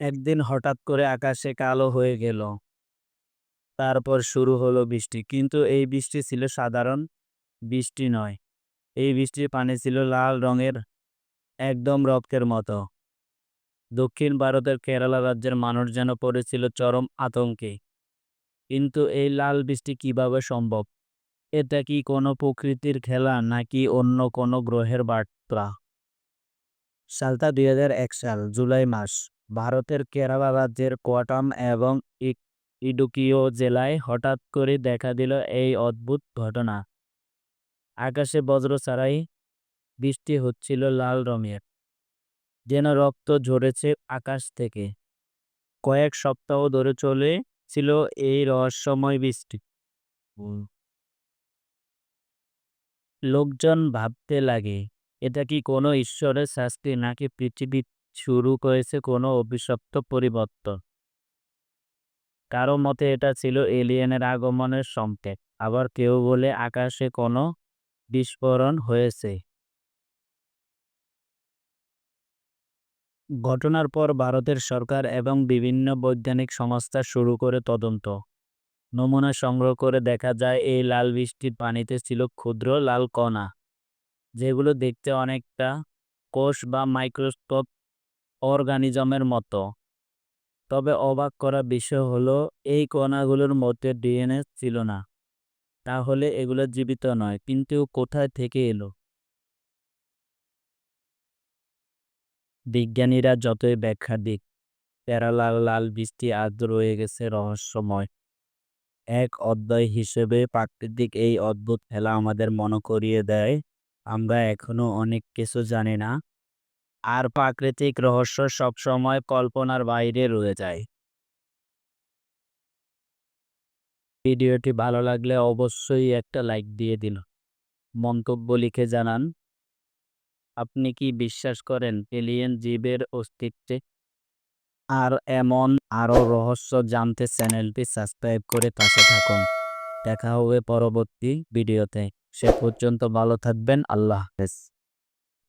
একদিন হঠাৎ করে আকাশে কালো হয়ে গেল। তারপর শুরু হলো বৃষ্টি। কিন্তু এই বৃষ্টি ছিল সাধারণ বৃষ্টি নয়। এই বৃষ্টির পানি ছিল লাল রঙের, একদম রক্তের মতো। দক্ষিণ ভারতের কেরালা রাজ্যের মানুষ যেন পড়েছিল চরম আতঙ্কে। কিন্তু এই লাল বৃষ্টি কীভাবে সম্ভব? এটা কি কোনো প্রকৃতির খেলা নাকি অন্য কোনো গ্রহের বার্তা? সালটা দুই সাল, জুলাই মাস। ভারতের কেরালা রাজ্যের কোয়াটাম এবং ইডুকিও জেলায় হঠাৎ করে দেখা দিল এই অদ্ভুত ঘটনা। আকাশে বজ্র ছাড়াই বৃষ্টি হচ্ছিল লাল রঙের, যেন রক্ত ঝরেছে আকাশ থেকে। কয়েক সপ্তাহ ধরে চলেছিল এই রহস্যময় বৃষ্টি। লোকজন ভাবতে লাগে, এটা কি কোনো ঈশ্বরের শাস্তি নাকি পৃথিবী শুরু করেছে কোনো অভিশপ্ত পরিবর্তন। কারও মতে এটা ছিল এলিয়েনের আগমনের সংকেত। আবার কেউ বলে আকাশে কোনো বিস্ফোরণ হয়েছে। ঘটনার পর ভারতের সরকার এবং বিভিন্ন বৈজ্ঞানিক সংস্থা শুরু করে তদন্ত। নমুনা সংগ্রহ করে দেখা যায়, এই লাল বৃষ্টির পানিতে ছিল ক্ষুদ্র লাল কণা, যেগুলো দেখতে অনেকটা কোষ বা মাইক্রোস্কোপ অর্গানিজমের মতো। তবে অবাক করা বিষয় হলো, এই কণাগুলোর মধ্যে ডিএনএ ছিল না। তাহলে এগুলো জীবিত নয়, কিন্তু কোথায় থেকে এলো? বিজ্ঞানীরা যতই ব্যাখ্যা দিক, প্যারালাল লাল বৃষ্টি আজ রয়ে গেছে রহস্যময়। এক অধ্যায় হিসেবে প্রাকৃতিক এই অদ্ভুত খেলা আমাদের মনে করিয়ে দেয়, আমরা এখনও অনেক কিছু জানি না। আর প্রাকৃতিক রহস্য সবসময় কল্পনার বাইরে রয়ে যায়। ভিডিওটি ভালো লাগলে অবশ্যই একটা লাইক দিয়ে দিন। মন্তব্য লিখে জানান, আপনি কি বিশ্বাস করেন এলিয়েন জীবের অস্তিত্বে? আর এমন আরও রহস্য জানতে চ্যানেলটি সাবস্ক্রাইব করে পাশে থাকুন। দেখা হবে পরবর্তী ভিডিওতে। সে পর্যন্ত ভালো থাকবেন। আল্লাহ হাফেজ।